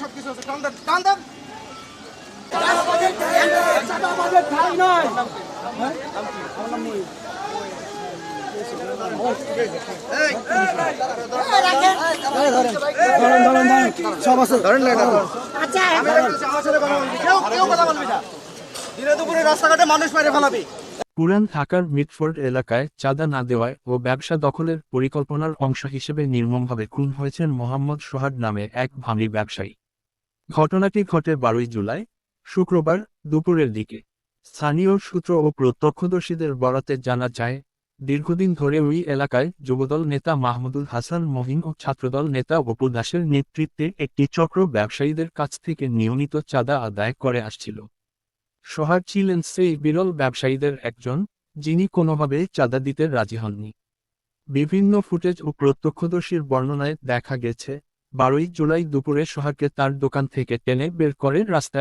সব কিছু আছে। পুরান ঢাকার মিটফোর্ড এলাকায় চাঁদা না দেওয়ায় ও ব্যবসা দখলের পরিকল্পনার অংশ হিসেবে নির্মমভাবে খুন হয়েছেন মোহাম্মদ সোহাগ নামে এক ভাঙি ব্যবসায়ী। ঘটনাটি ঘটে বারোই জুলাই, শুক্রবার দুপুরের দিকে। স্থানীয় সূত্র ও প্রত্যক্ষদর্শীদের বরাতে জানা যায়, দীর্ঘদিন ধরে ওই এলাকায় যুবদল নেতা মাহমুদুল হাসান মহিন ও ছাত্রদল নেতা অপু দাসের নেতৃত্বে একটি চক্র ব্যবসায়ীদের কাছ থেকে নিয়মিত চাঁদা আদায় করে আসছিল। সোহাগ ছিলেন সেই বিরল ব্যবসায়ীদের একজন, যিনি কোনোভাবে চাঁদা দিতে রাজি হননি। বিভিন্ন ফুটেজ ও প্রত্যক্ষদর্শীর বর্ণনায় দেখা গেছে বারোই জুলাই দুপুরে সোহাগকে তার দোকান থেকে টেনে বের করে রাস্তায়